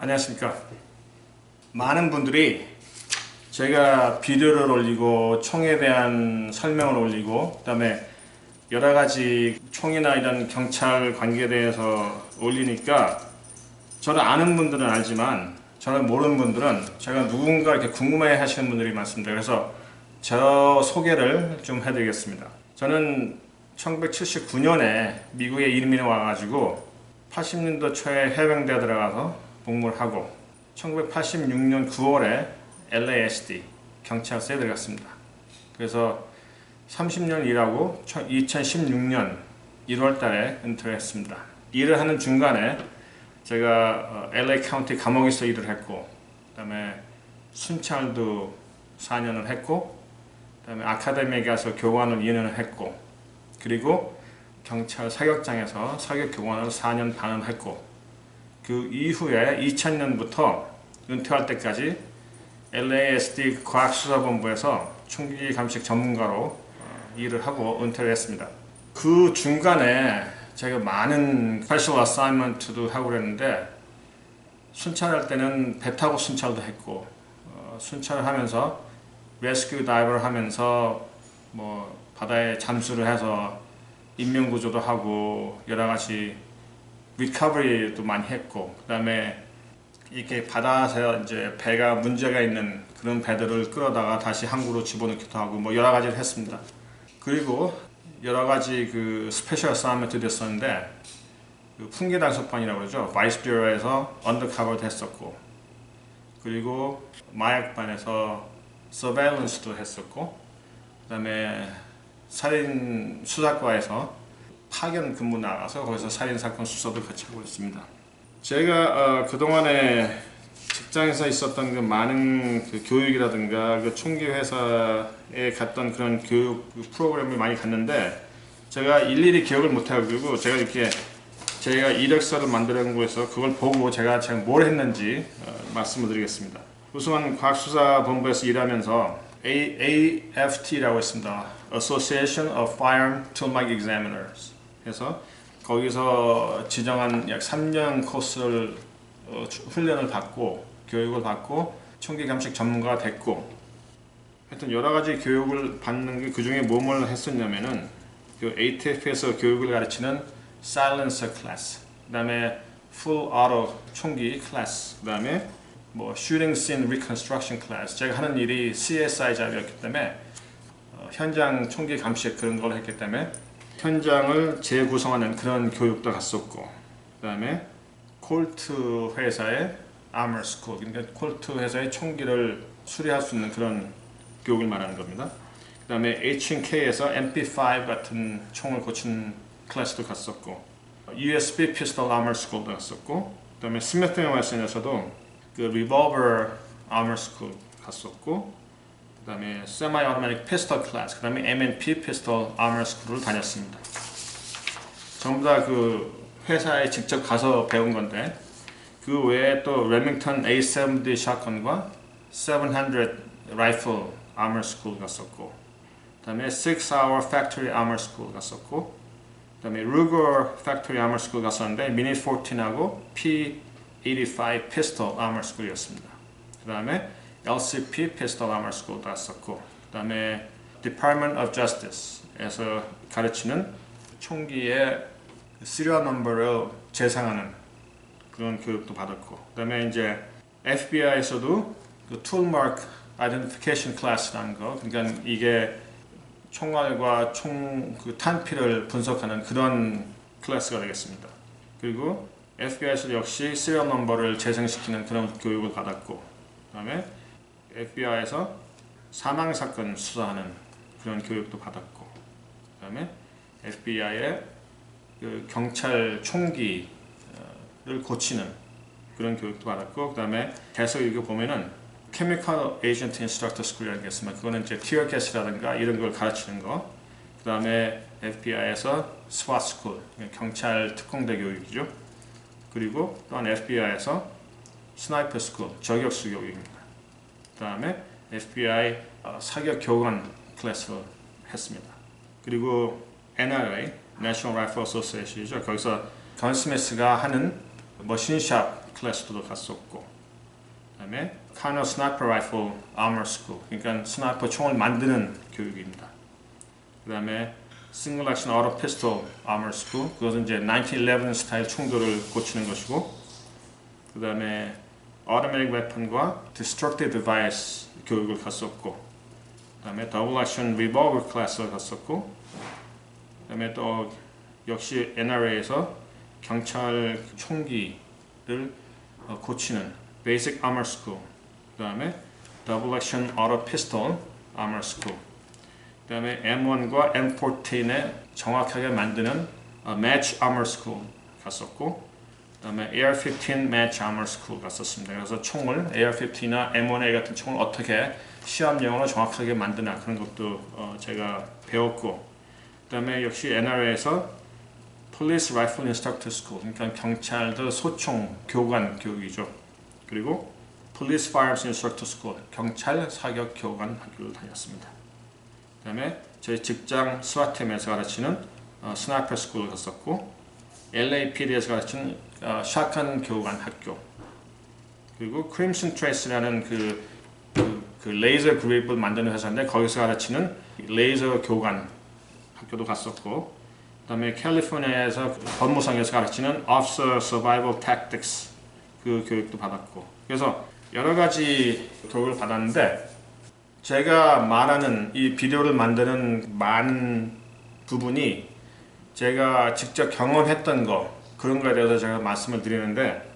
안녕하십니까. 많은 분들이 제가 비디오를 올리고 총에 대한 설명을 올리고 그 다음에 여러 가지 총이나 이런 경찰 관계에 대해서 올리니까 저를 아는 분들은 알지만 저를 모르는 분들은 제가 누군가 이렇게 궁금해 하시는 분들이 많습니다. 그래서 저 소개를 좀 해드리겠습니다. 저는 1979년에 미국에 이민을 와가지고 80년도 초에 해병대에 들어가서 복무를 하고 1986년 9월에 LASD 경찰서에 들어갔습니다. 그래서 30년 일하고 2016년 1월 달에 은퇴를 했습니다. 일을 하는 중간에 제가 어, LA 카운티 감옥에서 일을 했고 그다음에 순찰도 4년을 했고 그다음에 아카데미에 가서 교관을 2년을 했고 그리고 경찰 사격장에서 사격 교관을 4년 반을 했고 그 이후에 2000년부터 은퇴할 때까지 LASD 과학수사본부에서 총기 감식 전문가로 어, 일을 하고 은퇴를 했습니다. 그 중간에 제가 많은 스페셜 어사이먼트도 하고 그랬는데 순찰할 때는 배 타고 순찰도 했고 어, 순찰을 하면서 레스큐 다이버를 하면서 뭐 바다에 잠수를 해서 인명구조도 하고 여러 가지 리커버리도 많이 했고 그 다음에 이렇게 바다에서 이제 배가 문제가 있는 그런 배들을 끌어다가 다시 항구로 집어넣기도 하고 뭐 여러 가지를 했습니다. 그리고 여러 가지 그 스페셜 어사이먼트 됐었는데 그 풍계 단속반이라고 그러죠. 바이스 뷰러에서 언더커버도 했었고 그리고 마약반에서 서베일런스도 했었고 그 다음에 살인 수사과에서 파견 근무 나가서 거기서 살인 사건 수사도 같이 하고 있습니다. 제가 어, 그동안에 직장에서 있었던 그 많은 그 교육이라든가 그 총기 회사에 갔던 그런 교육 그 프로그램을 많이 갔는데 제가 일일이 기억을 못 해가지고 제가 이렇게 제가 이력서를 만들어 거에서 그걸 보고 제가 제가 뭘 했는지 어, 말씀을 드리겠습니다. 우선 과학수사본부에서 일하면서 A, AFT라고 했습니다. Association of Firearm Toolmark Examiners. 그래서 거기서 지정한 약 3년 코스를 어, 주- 훈련을 받고 교육을 받고 총기 감식 전문가가 됐고 하여튼 여러 가지 교육을 받는 게 그 중에 뭐뭘 했었냐면은 그 ATF에서 교육을 가르치는 silencer class 그다음에 full auto 총기 class 그다음에 뭐 shooting scene reconstruction class 제가 하는 일이 CSI 잡이었기 때문에 어, 현장 총기 감식 그런 걸 했기 때문에 현장을 재구성하는 그런 교육도 갔었고 그 다음에 콜트 회사의 아머 스쿨 그러니까 콜트 회사의 총기를 수리할 수 있는 그런 교육을 말하는 겁니다. 그 다음에 H&K에서 MP5 같은 총을 고치는 클래스도 갔었고 USB 피스톨 아머 스쿨도 갔었고 그 다음에 스미스 앤 웨슨에서도 그 리볼버 아머 스쿨 갔었고 그 다음에 세마이 오토매틱 피스톨 클래스 그 다음에 M&P 피스톨 아머 스쿨을 다녔습니다. 전부 다 그 회사에 직접 가서 배운 건데 그 외에 또 레밍턴 A70 샷건과 700 라이플 아머 스쿨 갔었고 그 다음에 6 hour factory armor school 갔었고 그 다음에 루거 factory armor school 갔었는데 미니 14하고 P85 pistol armor school이었습니다. 그 다음에 LCP armor school 갔었고 그다음에 Department of Justice에서 가르치는 총기의 시리얼 넘버를 재상하는 그런 교육도 받았고 그다음에 이제 FBI에서도 그 toolmark identification class라는 거 그러니까 이게 총알과 총 그 탄피를 분석하는 그런 클래스가 되겠습니다. 그리고 FBI에서 역시 시리얼 넘버를 재생시키는 그런 교육을 받았고 그다음에 FBI에서 사망 사건 수사하는 그런 교육도 받았고 그 다음에 FBI의 그 경찰 총기를 고치는 그런 교육도 받았고 그 다음에 계속 이거 보면은 Chemical Agent Instructor School이라는 게 있습니다. 그거는 이제 Gas라든가 이런 걸 가르치는 거. 그 다음에 FBI에서 SWAT School 경찰 특공대 교육이죠. 그리고 또한 FBI에서 Sniper School 저격수 교육입니다. 그 다음에 FBI 어, 사격 교관 클래스를 했습니다. 그리고 NRA National Rifle Association이죠. 거기서 건 스미스가 하는 머신샵 클래스도 갔었고 그 다음에 카너 스나이퍼 라이플 아머 스쿨 그러니까 스나이퍼 총을 만드는 교육입니다. 그 다음에 싱글 액션 어로 피스톨 아머 스쿨 그것은 이제 1911 스타일 총들을 고치는 것이고 그 다음에 automatic weapon과 destructive device 교육을 갔었고 그 다음에 더블 액션 리볼버 클래스를 갔었고 그 다음에 또 역시 NRA에서 경찰 총기를 어, 고치는 Basic Armor School 그 다음에 Double Action Auto Pistol Armor School 그 다음에 M1과 M14에 정확하게 만드는 어, Match Armor School 갔었고 그다음에 AR-15 Match Armor School 갔었습니다. 그래서 총을 AR-15나 M1A 같은 총을 어떻게 시험용으로 정확하게 만드나 그런 것도 어, 제가 배웠고 그다음에 역시 NRA에서 Police Rifle Instructor School 그러니까 경찰들 소총 교관 교육이죠. 그리고 Police Firearms Instructor School 경찰 사격 교관 학교를 다녔습니다. 그다음에 저희 직장 스와템에서 가르치는 어, 스나이퍼 스쿨을 갔었고 LAPD에서 가르치는 어, 샷건 교관 학교. 그리고 크림슨 트레이스라는 그, 그, 그 레이저 그립을 만드는 회사인데 거기서 가르치는 레이저 교관 학교도 갔었고 그 다음에 캘리포니아에서 법무성에서 가르치는 Officer Survival Tactics 그 교육도 받았고. 그래서 여러 가지 교육을 받았는데 제가 말하는 이 비디오를 만드는 많은 부분이 제가 직접 경험했던 거 그런 거에 대해서 제가 말씀을 드리는데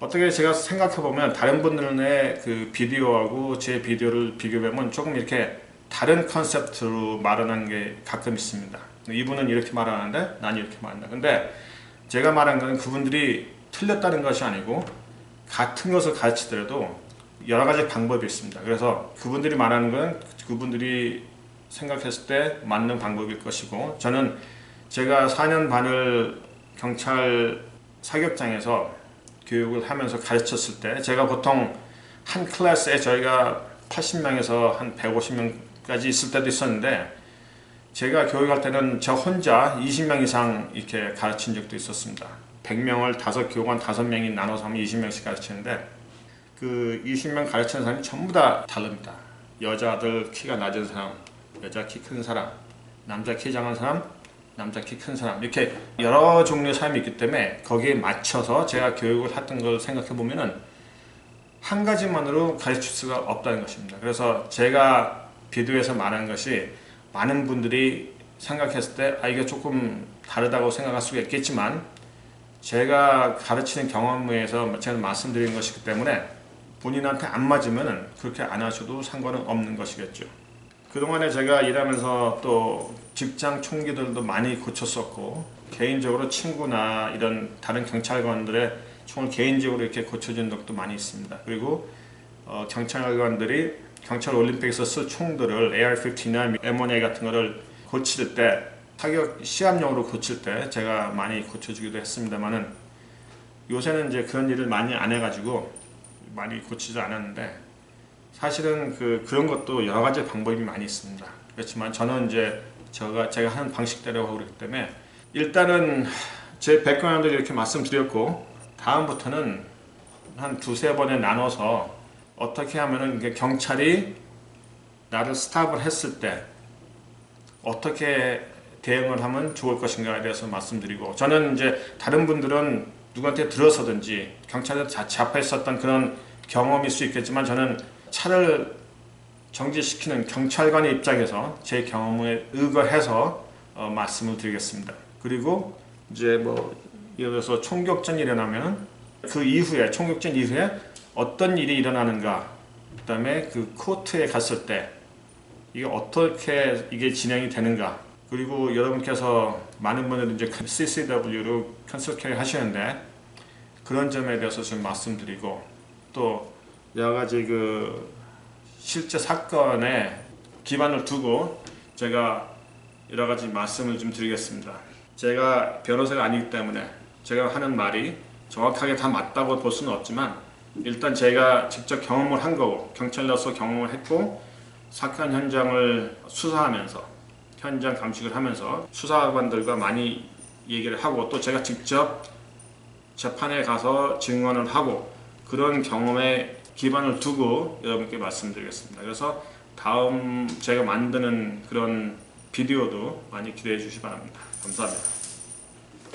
어떻게 제가 생각해 보면 다른 분들의 그 비디오하고 제 비디오를 비교해보면 조금 이렇게 다른 컨셉트로 말하는 게 가끔 있습니다. 이분은 이렇게 말하는데 난 이렇게 말한다. 근데 제가 말한 건 그분들이 틀렸다는 것이 아니고 같은 것을 가르치더라도 여러 가지 방법이 있습니다. 그래서 그분들이 말하는 건 그분들이 생각했을 때 맞는 방법일 것이고 저는 제가 4년 반을 경찰 사격장에서 교육을 하면서 가르쳤을 때 제가 보통 한 클래스에 저희가 80명에서 한 150명까지 있을 때도 있었는데 제가 교육할 때는 저 혼자 20명 이상 이렇게 가르친 적도 있었습니다. 100명을 다섯 교관 5명이 나눠서 하면 20명씩 가르치는데 그 20명 가르치는 사람이 전부 다 다릅니다. 여자들 키가 낮은 사람, 여자 키 큰 사람, 남자 키 작은 사람, 남자 키 큰 사람 이렇게 여러 종류의 사람이 있기 때문에 거기에 맞춰서 제가 교육을 했던 걸 생각해 보면은 한 가지만으로 가르칠 수가 없다는 것입니다. 그래서 제가 비디오에서 말한 것이 많은 분들이 생각했을 때 아 이게 조금 다르다고 생각할 수가 있겠지만 제가 가르치는 경험에 의해서 제가 말씀드린 것이기 때문에 본인한테 안 맞으면 그렇게 안 하셔도 상관은 없는 것이겠죠. 그동안에 제가 일하면서 또 직장 총기들도 많이 고쳤었고 개인적으로 친구나 이런 다른 경찰관들의 총을 개인적으로 이렇게 고쳐준 적도 많이 있습니다. 그리고 어, 경찰관들이 경찰 올림픽에서 쓸 총들을 AR-15나 M1A 같은 거를 고칠 때 타격 시합용으로 고칠 때 제가 많이 고쳐주기도 했습니다만은 요새는 이제 그런 일을 많이 안 해가지고 많이 고치지 않았는데 사실은 그 그런 것도 여러 가지 방법이 많이 있습니다. 그렇지만 저는 이제 제가 제가 하는 방식대로 하고 그렇기 때문에 일단은 제 백그라운드를 이렇게 말씀드렸고 다음부터는 한 두세 번에 나눠서 어떻게 하면은 경찰이 나를 스탑을 했을 때 어떻게 대응을 하면 좋을 것인가에 대해서 말씀드리고 저는 이제 다른 분들은 누구한테 들어서든지 경찰에 잡혀있었던 그런 경험일 수 있겠지만 저는 차를 정지시키는 경찰관의 입장에서 제 경험에 의거해서 어, 말씀을 드리겠습니다. 그리고 이제 뭐 예를 들어서 총격전이 일어나면 그 이후에 총격전 이후에 어떤 일이 일어나는가 그 다음에 그 코트에 갔을 때 이게 어떻게 이게 진행이 되는가 그리고 여러분께서 많은 분들이 이제 CCW로 컨설 캐리 하시는데 그런 점에 대해서 좀 말씀드리고 또 여러 가지 그 실제 사건에 기반을 두고 제가 여러 가지 말씀을 좀 드리겠습니다. 제가 변호사가 아니기 때문에 제가 하는 말이 정확하게 다 맞다고 볼 수는 없지만 일단 제가 직접 경험을 한 거고 경찰로서 경험을 했고 사건 현장을 수사하면서 현장 감식을 하면서 수사관들과 많이 얘기를 하고 또 제가 직접 재판에 가서 증언을 하고 그런 경험에 기반을 두고 여러분께 말씀드리겠습니다. 그래서 다음 제가 만드는 그런 비디오도 많이 기대해 주시기 바랍니다. 감사합니다.